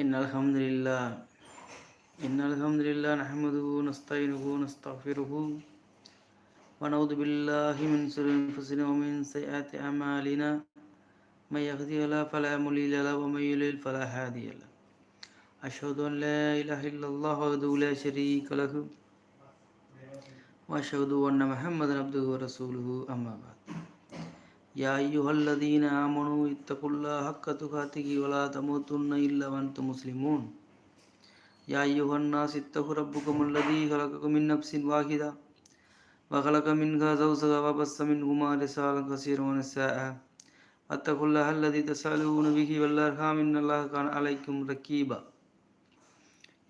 إن الحمد لله. إن الحمد لله نحمده ونستعينه ونستغفره ونعوذ بالله من شرور أنفسنا ومن سيئات أعمالنا. من يهدي الله فلا مضل له ومن يضلل فلا هادي له. أشهد أن لا إله إلا الله وحده لا شريك له. وأشهد أن محمدا عبده ورسوله. أما بعد. يا أيها الذين آمنوا اتقوا الله حق تقاته ولا تموتن إلا وأنتم مسلمون يا أيها الناس اتقوا ربكم الذي خلقكم من نفس واحدة وخلق منها زوجها وبث منهما رسالا كثيرا ونساء واتقوا الله الذي تسألون به والأرحام إن الله كان عليكم رقيبا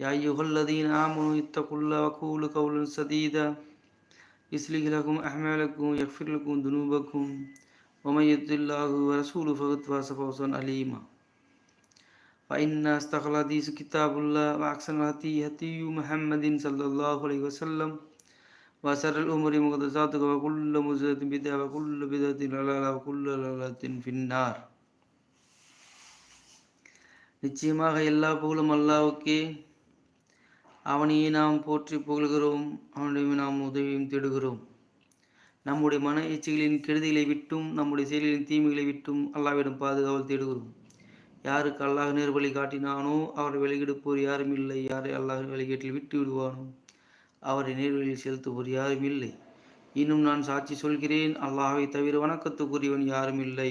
يا أيها الذين آمنوا اتقوا الله وقولوا قولا سديدا يصلح لكم أعمالكم ويغفر لكم ذنوبكم ومن يطع الله ورسوله فقد فاز فوزا عليما فإن أصدق الحديث كتاب الله وأحسن الهدي هدي محمد صلى الله عليه وسلم وشر الأمور محدثاتها وكل محدثة بدعة وكل بدعة ضلالة وكل ضلالة في النار நிச்சயமாக எல்லா புகழும் அல்லாவுக்கே அவனையே நாம் போற்றி புகழ்கிறோம் அவனுடைய நாம் உதவியும் தேடுகிறோம் நம்முடைய மன எச்சிகளின் கெடுதிகளை விட்டும் நம்முடைய செயல்களின் தீமைகளை விட்டும் அல்லாவிடம் பாதுகாவல் தேடுகிறோம். யாருக்கு அல்லாஹ் நேர்வழி காட்டினானோ அவரை வெளியிடுப்போர் யாரும் இல்லை. யாரை அல்லாஹ் வெளியேட்டில் விட்டு விடுவானோ அவரை நேர்வழியில் செலுத்துவோர் யாரும் இல்லை. இன்னும் நான் சாட்சி சொல்கிறேன் அல்லாஹை தவிர வணக்கத்துக்குரியவன் யாரும் இல்லை.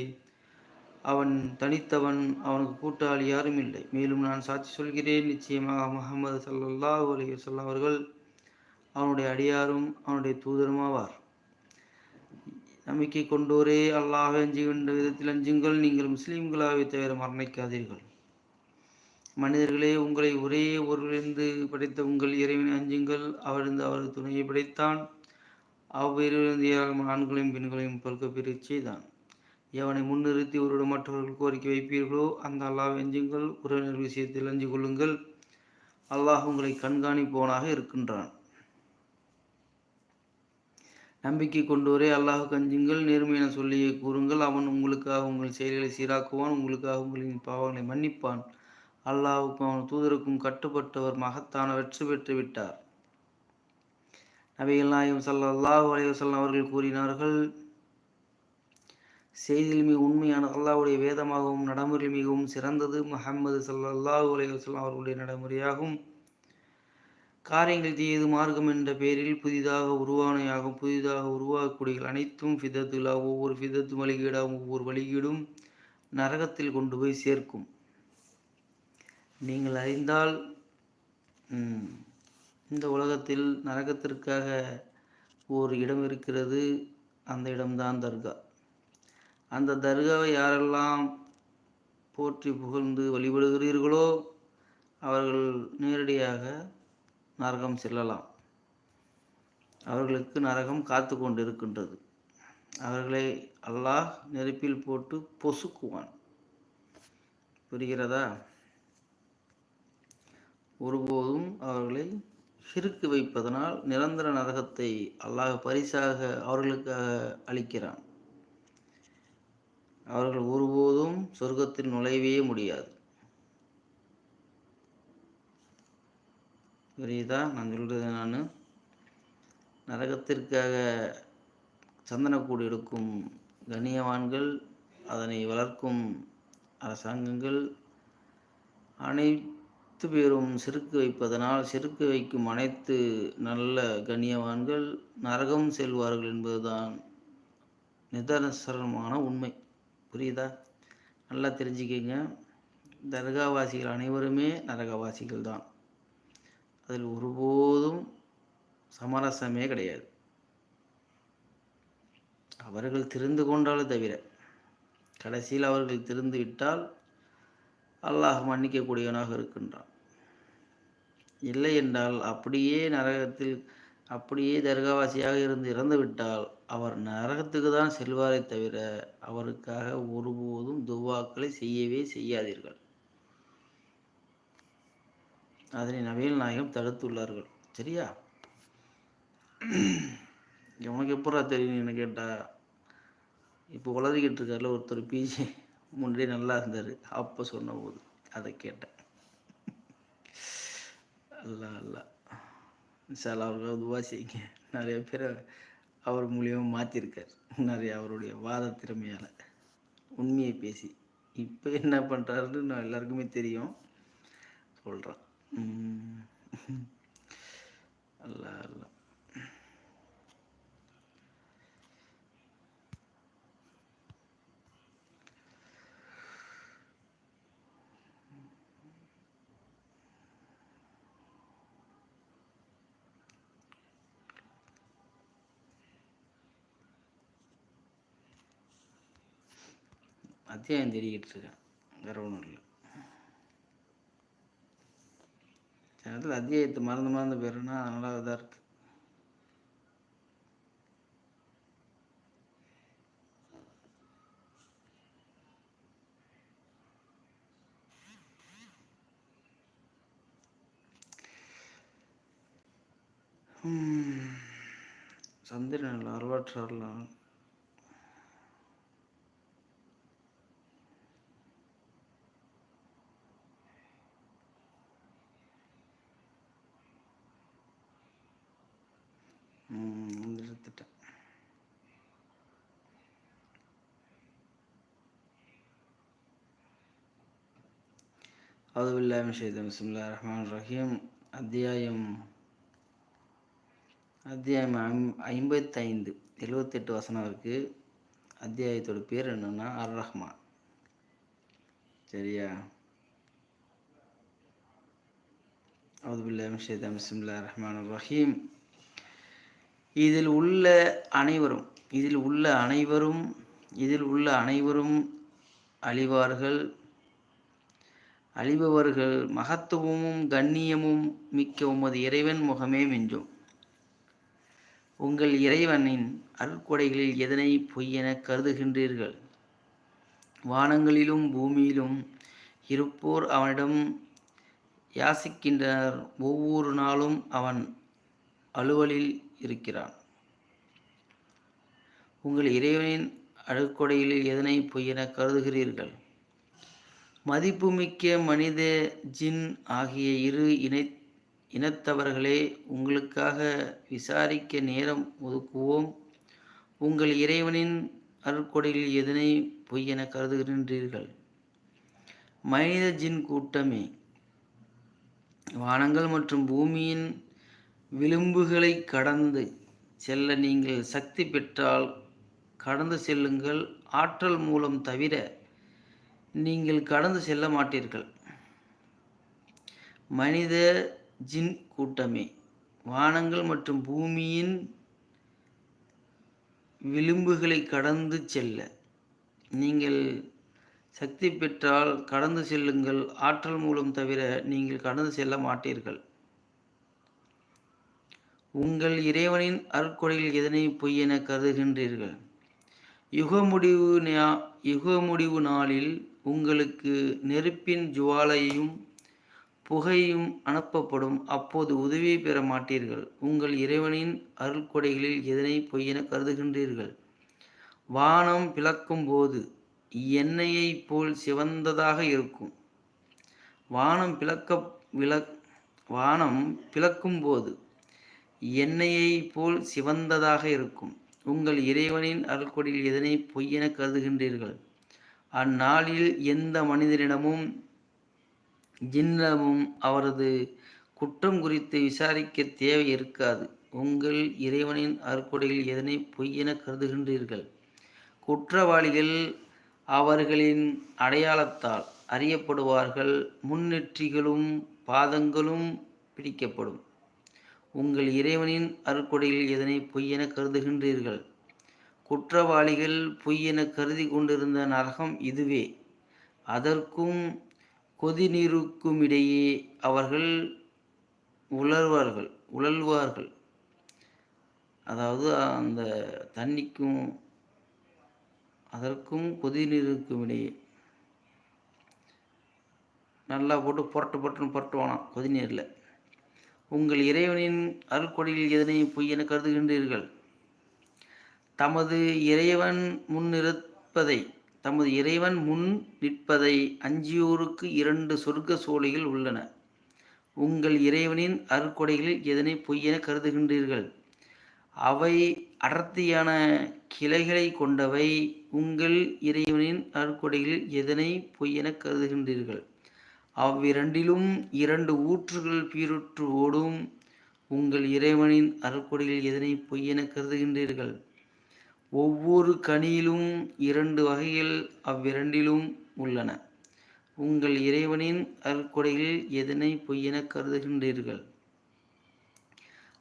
அவன் தனித்தவன் அவனுக்கு கூட்டாளி யாரும் இல்லை. மேலும் நான் சாட்சி சொல்கிறேன் நிச்சயமாக முகமது சல்லாஹ் அலி வல்லம் அவர்கள் அவனுடைய அடியாரும் அவனுடைய தூதரும் ஆவார் நம்பிக்கை கொண்டோரே. அல்லாஹ் அஞ்சுகின்ற விதத்தில் அஞ்சுங்கள். நீங்கள் முஸ்லீம்களாகவே தவிர மரணிக்காதீர்கள். மனிதர்களே உங்களை ஒரே ஒருவரிலிருந்து படைத்த உங்கள் இறைவனை அஞ்சுங்கள். அவரிருந்து அவரது துணையை படைத்தான். அவ்விருந்து ஏராளமான ஆண்களையும் பெண்களையும் பல்க பெருச் செய்தான். எவனை முன்னிறுத்தி ஒருவரிடம் மற்றவர்கள் கோரிக்கை வைப்பீர்களோ அந்த அல்லாஹ் அஞ்சுங்கள். உறவினர் விஷயத்தில் அஞ்சு கொள்ளுங்கள். அல்லாஹ் உங்களை கண்காணிப்பவனாக இருக்கின்றான். நம்பிக்கை கொண்டோரே அல்லாஹ் கஞ்சுங்கள் நேர்மையான சொல்லியை கூறுங்கள். அவன் உங்களுக்காக உங்கள் செயல்களை சீராக்குவான் உங்களுக்காக உங்களின் பாவங்களை மன்னிப்பான். அல்லாஹுக்கும் அவன் தூதருக்கும் கட்டுப்பட்டவர் மகத்தான வெற்றி பெற்று விட்டார். நபிகள் நாயம் சல்லாஹூ அலைவசல்லம் அவர்கள் கூறினார்கள் செய்தியில் மிக உண்மையான அல்லாவுடைய வேதமாகவும் நடைமுறையில் மிகவும் சிறந்தது. முகமது சல்லாஹூ அலைவசல்லம் அவர்களுடைய நடைமுறையாகும். காரியங்கள் தீயது மார்க்கம் என்ற பெயரில் புதிதாக உருவானையாகும். புதிதாக உருவாகக்கூடிய அனைத்தும் ஃபிதத்துலா ஒவ்வொரு ஃபிதத்து வழிகீடாகும் ஒவ்வொரு வழிகீடும் நரகத்தில் கொண்டு போய் சேர்க்கும். நீங்கள் அறிந்தால் இந்த உலகத்தில் நரகத்திற்காக ஒரு இடம் இருக்கிறது அந்த இடம்தான் தர்கா. அந்த தர்காவை யாரெல்லாம் போற்றி புகழ்ந்து வழிபடுகிறீர்களோ அவர்கள் நேரடியாக நரகம் செல்லலாம். அவர்களுக்கு நரகம் காத்து கொண்டிருக்கின்றது. அவர்களை அல்லாஹ் நெருப்பில் போட்டு பொசுக்குவான். புரிகிறதா? ஒருபோதும் அவர்களை சிறுக்கு வைப்பதனால் நிரந்தர நரகத்தை அல்லாஹ் பரிசாக அவர்களுக்காக அளிக்கிறான். அவர்கள் ஒருபோதும் சொர்க்கத்தில் நுழையவே முடியாது. புரியுதா? நான் சொல்கிறது நான். நரகத்திற்காக சந்தனக்கூடு எடுக்கும் கண்ணியவான்கள் அதனை வளர்க்கும் அரசாங்கங்கள் அனைத்து பேரும் செருக்கு வைப்பதனால் செருக்கு வைக்கும் அனைத்து நல்ல கண்ணியவான்கள் நரகம் செல்வார்கள் என்பதுதான் நிதர்சனமான உண்மை. புரியுதா? நல்லா தெரிஞ்சுக்கிங்க. தர்காவாசிகள் அனைவருமே நரகவாசிகள் தான் அதில் ஒருபோதும் சமரசமே கிடையாது. அவர்கள் திருந்து கொண்டாலும் தவிர கடைசியில் அவர்கள் திருந்து விட்டால் அல்லாஹ் மன்னிக்கக்கூடியவனாக இருக்கின்றான். இல்லை என்றால் அப்படியே நரகத்தில் அப்படியே தர்காவாசியாக இருந்து இறந்து விட்டால் அவர் நரகத்துக்கு தான் செல்வாரே தவிர அவருக்காக ஒருபோதும் துவாக்களை செய்யவே செய்யாதீர்கள். அதனை நவீன நாயகம் தடுத்துள்ளார்கள். சரியா? உனக்கு எப்படா தெரியும் என்ன கேட்டா? இப்போ உளறிக்கிட்டு இருக்கார்ல ஒருத்தர் பிஜி முன்னாடி நல்லா இருந்தார். அப்போ சொன்ன போது அதை கேட்டேன். அல்ல அல்ல. இன்ஷால்லா அவருக்கு துவா செய்யுங்க நிறைய பேர் அவர் மூலியமாக மாற்றிருக்கார் நிறைய அவருடைய வாத திறமையால். உண்மையை பேசி. இப்போ என்ன பண்ணுறாருன்னு நான் எல்லாருக்குமே தெரியும். சொல்கிறேன் Mm. அல்ல அல்ல அத்தியாயம் தேடிக்கிட்டு இருக்கேன். வேறு ஒன்றும் இல்லை. இடத்துல அத்தியாயத்தை மறந்து மறந்து போயிடும்னா அதனால இதாக இருக்குது சந்திரன் அறுபற்றாறுலாம் அதுவில்லாம செய்த பிஸ்மில்லா ரஹ்மான் ரஹீம் அத்தியாயம் அத்தியாயம் ஐம் ஐம்பத்தைந்து. எழுவத்தெட்டு வசனம் இருக்குது அத்தியாயத்தோட பேர் என்னென்னா அர் ரஹ்மான் சரியா? அதுபில்லாம செய்த பிஸ்மில்லா ரஹ்மான் ரஹீம் இதில் உள்ள அனைவரும் இதில் உள்ள அனைவரும் இதில் உள்ள அனைவரும் அழிவார்கள். அழிபவர்கள் மகத்துவமும் கண்ணியமும் மிக்க உமது இறைவன் முகமே மிஞ்சும். உங்கள் இறைவனின் அருள்கொடைகளில் எதனை பொய்யென கருதுகின்றீர்கள்? வானங்களிலும் பூமியிலும் இருப்போர் அவனிடம் யாசிக்கின்றனர். ஒவ்வொரு நாளும் அவன் அலுவலில் இருக்கிறான். உங்கள் இறைவனின் அழுக்கொடையில் எதனை பொய்யென கருதுகிறீர்கள்? மதிப்புமிக்க மனித ஜின் ஆகிய இரு இணை இனத்தவர்களே உங்களுக்காக விசாரிக்க நேரம் ஒதுக்குவோம். உங்கள் இறைவனின் அருட்கொடையில் எதனை பொய் என கருதுகின்றீர்கள்? மனித ஜின் கூட்டமே. வானங்கள் மற்றும் பூமியின் விளிம்புகளை கடந்து செல்ல நீங்கள் சக்தி பெற்றால் கடந்து செல்லுங்கள். ஆற்றல் மூலம் தவிர நீங்கள் கடந்து செல்ல மாட்டீர்கள். மனித ஜின் கூட்டமே. வானங்கள் மற்றும் பூமியின் விளிம்புகளை கடந்து செல்ல. நீங்கள் சக்தி பெற்றால் கடந்து செல்லுங்கள். ஆற்றல் மூலம் தவிர நீங்கள் கடந்து செல்ல மாட்டீர்கள். உங்கள் இறைவனின் அருட்கொடையில் எதனை பொய்யென கருதுகின்றீர்கள்? யுக முடிவு யுக முடிவு நாளில் உங்களுக்கு நெருப்பின் ஜுவாலையும் புகையும் அனுப்பப்படும். அப்போது உதவி பெற மாட்டீர்கள். உங்கள் இறைவனின் அருள்கொடைகளில் எதனை பொய்யென கருதுகின்றீர்கள்? வானம் பிளக்கும் போது எண்ணெயைப் போல் சிவந்ததாக இருக்கும். வானம் பிளக்க விள வானம் பிளக்கும் போது எண்ணெயை போல் சிவந்ததாக இருக்கும். உங்கள் இறைவனின் அருள்கொடையில் எதனை பொய்யென கருதுகின்றீர்கள்? அந்நாளில் எந்த மனிதனிடமும் ஜின்னமும் அவரது குற்றம் குறித்து விசாரிக்க தேவை இருக்காது. உங்கள் இறைவனின் அருட்கொடையில் எதனை பொய்யென கருதுகின்றீர்கள்? குற்றவாளிகள் அவர்களின் அடையாளத்தால் அறியப்படுவார்கள் முன்னெற்றிகளும் பாதங்களும் பிடிக்கப்படும். உங்கள் இறைவனின் அருக்கொடையில் எதனை பொய்யென கருதுகின்றீர்கள்? குற்றவாளிகள் பொய்யென கருதி கொண்டிருந்த நரகம் இதுவே. அதற்கும் கொதிநீருக்கும் இடையே அவர்கள் உலர்வார்கள் உழல்வார்கள் அதாவது அந்த தண்ணிக்கும் அதற்கும் கொதிநீருக்கும் இடையே நல்லா போட்டு புரட்டு புரட்டுன்னு புரட்டுவானா கொதிநீரில். உங்கள் இறைவனின் அருக்கொடையில் எதனை பொய்யென கருதுகின்றீர்கள்? தமது இறைவன் முன் நிற்பதை தமது இறைவன் முன் நிற்பதை அஞ்சியோருக்கு இரண்டு சொர்க்க சோலைகள் உள்ளன. உங்கள் இறைவனின் அருக்கொடைகளில் எதனை பொய்யென கருதுகின்றீர்கள்? அவை அடர்த்தியான கிளைகளை கொண்டவை உங்கள் இறைவனின் அருக்கொடைகளில் எதனை பொய்யென கருதுகின்றீர்கள்? அவ்விரண்டிலும் இரண்டு ஊற்றுகள் பீருற்று ஓடும் உங்கள் இறைவனின் அருக்கொடையில் எதனை பொய்யென கருதுகின்றீர்கள்? ஒவ்வொரு கனியிலும் இரண்டு வகைகள் அவ்விரண்டிலும் உள்ளன. உங்கள் இறைவனின் அற்கொடையில் எதனை பொய்யென கருதுகின்றீர்கள்?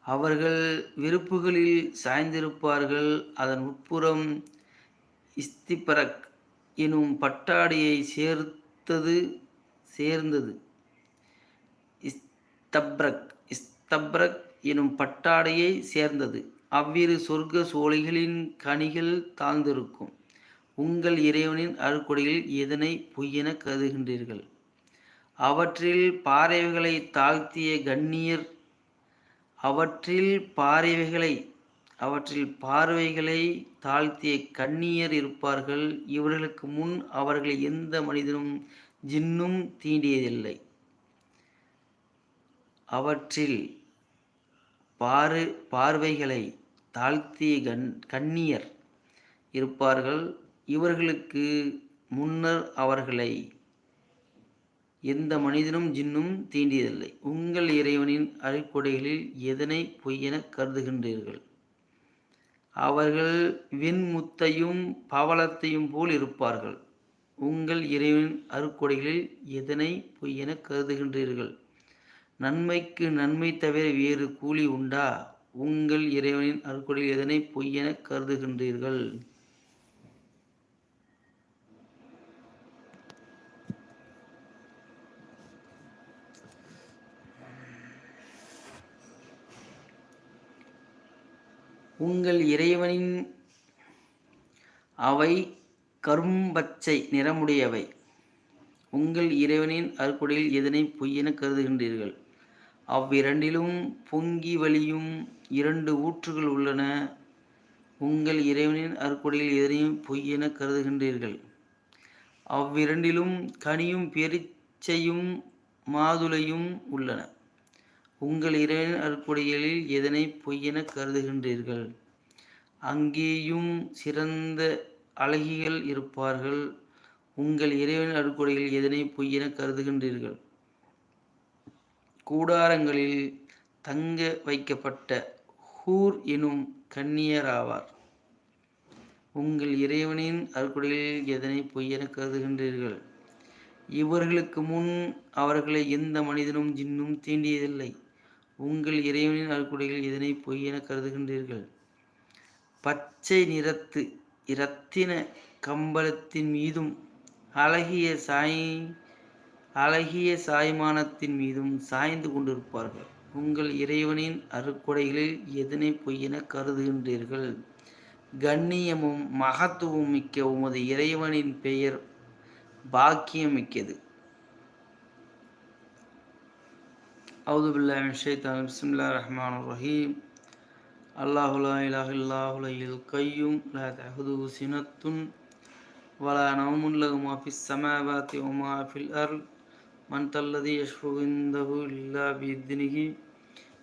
அவர்கள் விருப்புகளில் சாய்ந்திருப்பார்கள். அதன் உட்புறம் இஸ்திபரக் எனும் பட்டாடியை சேர்த்தது சேர்ந்தது. இஸ்தப்ரக் இஸ்தப்ரக் எனும் பட்டாடையை சேர்ந்தது. அவ்விரு சொர்க்க சோலைகளின் கனிகள் தாழ்ந்திருக்கும். உங்கள் இறைவனின் அருக்கொடையில் எதனை பொய்யென கருதுகின்றீர்கள்? அவற்றில் பாறைகளை தாழ்த்திய கண்ணியர் அவற்றில் பாறைவைகளை அவற்றில் பார்வைகளை தாழ்த்திய கண்ணியர் இருப்பார்கள். இவர்களுக்கு முன் அவர்கள் எந்த மனிதனும் ஜின்னும் தீண்டியதில்லை. அவற்றில் பாரு பார்வைகளை தாழ்த்திய கண் கண்ணியர் இருப்பார்கள். இவர்களுக்கு முன்னர் அவர்களை எந்த மனிதனும் ஜின்னும் தீண்டியதில்லை. உங்கள் இறைவனின் அடிப்படைகளில் எதனை பொய்யென கருதுகின்றீர்கள்? அவர்கள் வெண்முத்தையும் பவளத்தையும் போல் இருப்பார்கள். உங்கள் இறைவனின் அருக்கொடைகளில் எதனை பொய்யென கருதுகின்றீர்கள்? நன்மைக்கு நன்மை தவிர வேறு கூலி உண்டா? உங்கள் இறைவனின் அருக்குடையில் எதனை பொய்யென கருதுகின்றீர்கள்? உங்கள் இறைவனின் அவை கரும்பச்சை நிறமுடையவை. உங்கள் இறைவனின் அருக்குடையில் எதனை பொய்யென கருதுகின்றீர்கள்? அவ்விரண்டிலும் பொங்கி வழியும் இரண்டு ஊற்றுகள் உள்ளன. உங்கள் இறைவனின் அற்கொடையில் எதனையும் பொய்யென கருதுகின்றீர்கள். அவ்விரண்டிலும் கனியும் பெரிச்சையும் மாதுளையும் உள்ளன. உங்கள் இறைவனின் அற்கொடைகளில் எதனை பொய்யென கருதுகின்றீர்கள்? அங்கேயும் சிறந்த அழகிகள் இருப்பார்கள். உங்கள் இறைவனின் அறுக்குடையில் எதனை பொய்யென கருதுகின்றீர்கள்? கூடாரங்களில் தங்க வைக்கப்பட்ட ஹூர் எனும் கண்ணியராவார் உங்கள் இறைவனின் அருக்குடையில் எதனை பொய்யென கருதுகின்றீர்கள்? இவர்களுக்கு முன் அவர்களை எந்த மனிதனும் ஜின்னும் தீண்டியதில்லை. உங்கள் இறைவனின் அருக்குடையில் எதனை பொய்யென கருதுகின்றீர்கள்? பச்சை நிறத்து இரத்தின கம்பளத்தின் மீதும் அழகிய சாய் அழகிய சாய்மானத்தின் மீதும் சாய்ந்து கொண்டிருப்பார்கள். உங்கள் இறைவனின் அருக்குடைகளில் எதனை பொய்யென கருதுகின்றீர்கள்? கண்ணியமும் மகத்துவம் மிக்க உமது இறைவனின் பெயர் பாக்கியம் மிக்கது. அவுது பில்லாஹின் ஷைத்தான் ரஹ்மான் ரஹீம். அல்லாஹுலா இலாஹ் இல்லாஹுலையில் கையும் லா சினத்துன். வலா நவமுல்லகுமா ஃபிஸ் சமாவாத்தி அருள் من ذا الذي يشفع عنده إلا بإذنه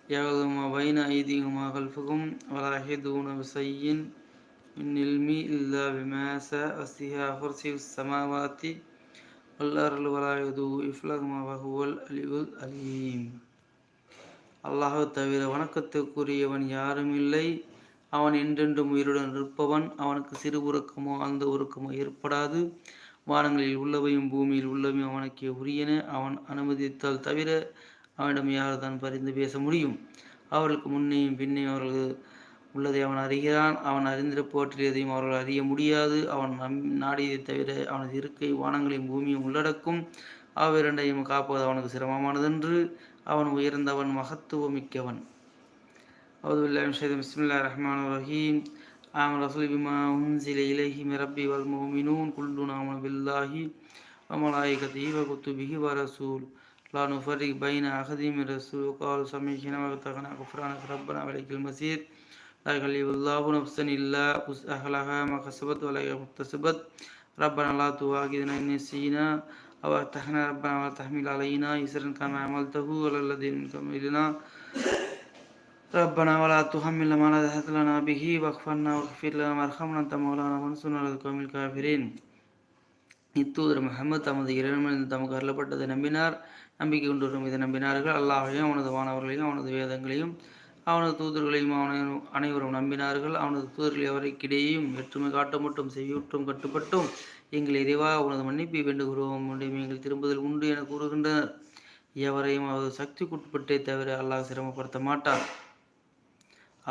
يعلم ما بين أيديهم وما خلفهم ولا يحيطون بشيء من علم إلا بما شاء وسع كرسيه السماوات والأرض ولا يؤوده حفظهما وهو العلي العليم அல்லாஹ் தவிர வணக்கத்துக்குரியவன் யாரும் இல்லை அவன் என்றென்றும் உயிருடன் இருப்பவன் அவனுக்கு சிறு உறக்கமோ அந்த உறக்கமோ ஏற்படாது வானங்களில் உள்ளவையும் பூமியில் உள்ளவையும் அவனுக்கே உரியன. அவன் அனுமதித்தால் தவிர அவனிடம் யார் தான் பரிந்து பேச முடியும்? அவர்களுக்கு முன்னையும் பின்னையும் அவர்கள் உள்ளதை அவன் அறிகிறான். அவன் அறிந்திர போற்றில் எதையும் அவர்கள் அறிய முடியாது. அவன் நம் நாடியதை தவிர அவனது இருக்கை வானங்களையும் பூமியும் உள்ளடக்கும். அவ்விரண்டையும் காப்பது அவனுக்கு சிரமமானதென்று. அவன் உயர்ந்தவன் மகத்துவமிக்கவன். அவது பிஸ்மில்லா ரஹ்மான் ரஹீம். آمن رسول بما أنزل إليه من ربي والمؤمنون كلنا آمن بالله وملائكته وكتبه ورسول لا نفرق بين أحد من رسول وقالوا سمعنا واتقنا غفرانك. ربنا وإليك المصير لا يكلف الله نفسا إلا وسعها ما كسبت ولا مكتسبت ربنا لا تواخذنا إن نسينا أو ارتحنا ربنا ولا تحمل علينا إسرا كما عملته ولا الذين من قبلنا. ربنا ولا تحملنا ما لا طاقة لنا به واعف عنا واغفر لنا وارحمنا أنت مولانا وانصرنا على القوم الكافرين இத்தூதர் முகமது தமது இறைவனிலிருந்து தமக்கு அருளப்பட்டதை நம்பினார் நம்பிக்கை கொண்டு மீது நம்பினார்கள் அல்லாஹையும் அவனது வானவர்களையும் அவனது வேதங்களையும் அவனது தூதர்களையும் அவனை அனைவரும் நம்பினார்கள் அவனது தூதர்கள் எவருக்கிடையேயும் வேற்றுமை காட்ட மட்டும் செய்யுற்றும் கட்டுப்பட்டும் எங்கள் இறைவா அவனது மன்னிப்பை வேண்டுகிறோம் முடியும் எங்கள் திரும்புதல் உண்டு என கூறுகின்றனர் எவரையும் அவரது சக்திக்குட்பட்டே தவிர அல்லாஹ் சிரமப்படுத்த மாட்டார்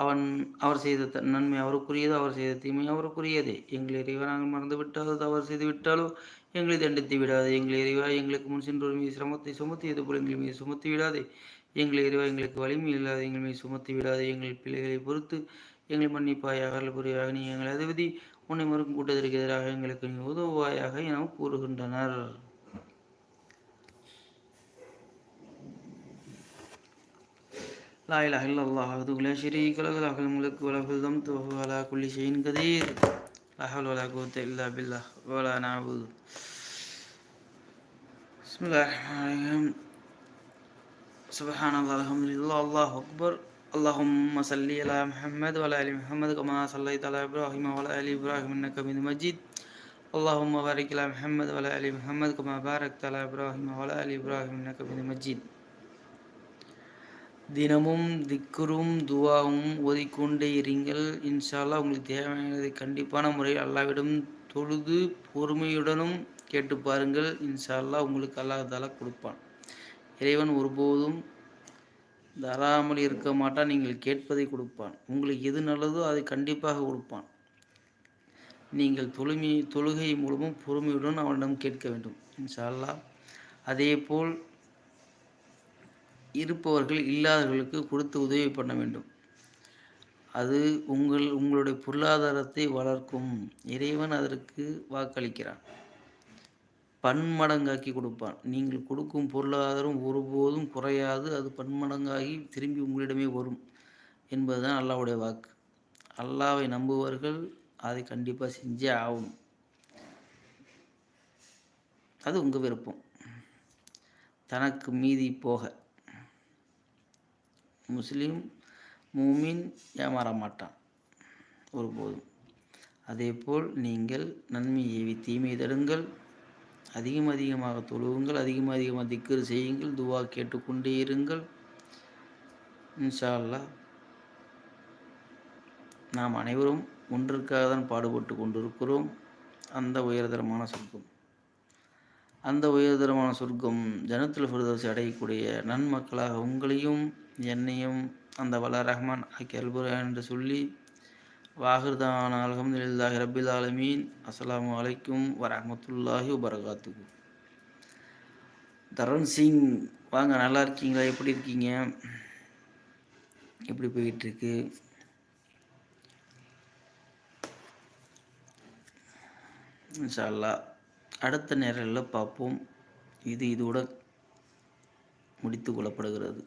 அவன் அவர் செய்த நன்மை அவருக்குரியது அவர் செய்த தீமை அவருக்குரியதே. எங்களை இறைவா நாங்கள் மறந்து விட்டாலோ தவறு செய்து விட்டாலோ? எங்களை தண்டித்து விடாது. எங்களை இறைவா எங்களுக்கு முன் சென்றோர் மீது சிரமத்தை சுமத்தியது போல் எங்கள் மீது சுமத்தி விடாதே. எங்களை இறைவா எங்களுக்கு வலிமை இல்லாத. எங்கள் மீது சுமத்தி விடாதே. எங்கள் பிள்ளைகளை பொறுத்து எங்களை மன்னிப்பாய் அருள் புரியாக நீ எங்கள் அதிபதி. உன்னை மறுக்கும் கூட்டத்திற்கு எதிராக எங்களுக்கு நீ உதவுவாயாக எனவும் கூறுகின்றனர். لا إله إلا الله وحده لا شريك له له الملك وله الحمد وهو على كل شيء قدير. لا حول ولا قوة إلا بالله ولا نعبد. بسم الله الرحمن الرحيم. سبحان الله الحمد لله الله أكبر. اللهم صل على محمد وعلى آل محمد كما صليت على إبراهيم وعلى آل إبراهيم إنك حميد مجيد. اللهم بارك على محمد وعلى آل محمد كما باركت على إبراهيم وعلى آل إبراهيم إنك حميد مجيد. தினமும் திக்குரும் துவாவும் ஓதிக்கொண்டே இருங்கள். இன்ஷால்லா உங்களுக்கு தேவையானதை கண்டிப்பான முறையில் அல்லாவிடம் தொழுது பொறுமையுடனும் கேட்டு பாருங்கள். இன்ஷால்லா உங்களுக்கு அல்லாஹ் கொடுப்பான். இறைவன் ஒருபோதும் தராமல் இருக்க மாட்டான். நீங்கள் கேட்பதை கொடுப்பான். உங்களுக்கு எது நல்லதோ அதை கண்டிப்பாக கொடுப்பான். நீங்கள் தொழுமை தொழுகை மூலமும் பொறுமையுடன் அவனிடம் கேட்க வேண்டும். இன்ஷால்லா அதேபோல் இருப்பவர்கள் இல்லாதவர்களுக்கு கொடுத்து உதவி பண்ண வேண்டும். அது உங்கள் உங்களுடைய பொருளாதாரத்தை வளர்க்கும். இறைவன் அதற்கு வாக்களிக்கிறான். பன்மடங்காக்கி கொடுப்பான். நீங்கள் கொடுக்கும் பொருளாதாரம் ஒருபோதும் குறையாது. அது பன்மடங்காகி திரும்பி உங்களிடமே வரும் என்பதுதான் அல்லாவுடைய வாக்கு. அல்லாவை நம்புவார்கள் அதை கண்டிப்பாக செஞ்சே ஆகும் அது உங்கள் விருப்பம். தனக்கு மீதி போக. முஸ்லீம் மூமின் ஏமாற மாட்டான் ஒருபோதும். அதேபோல் நீங்கள் நன்மை ஏவி தீமை தடுங்கள். அதிகம் அதிகமாக தொழுவுங்கள் அதிகம் அதிகமாக திக்கர் செய்யுங்கள் துவா கேட்டுக்கொண்டே இருங்கள். இன்ஷா அல்லாஹ் நாம் அனைவரும் ஒன்றிற்காக தான் பாடுபட்டு கொண்டிருக்கிறோம். அந்த உயர்தரமான சொர்க்கம். அந்த உயர்தரமான சொர்க்கம் ஜனத்தில் ஃபிரதோசி அடையக்கூடிய நன்மக்களாக உங்களையும் என்னையும் அந்த வல்ல ரஹ்மான் ஆக்கி அல்புரா என்று சொல்லி வாகிருதான அல்ஹம்துலில்லாஹி ரபில் ஆலமீன். அஸ்ஸலாமு அலைக்கும் வரமத்துல்லாஹி வரகாத்துக்கு தருண் சிங் வாங்க நல்லா இருக்கீங்களா? எப்படி இருக்கீங்க? எப்படி போயிட்டுருக்கு? இன்ஷா அல்லாஹ் அடுத்த நேரில் பார்ப்போம். இது இதோட முடித்து கொள்ளப்படுகிறது.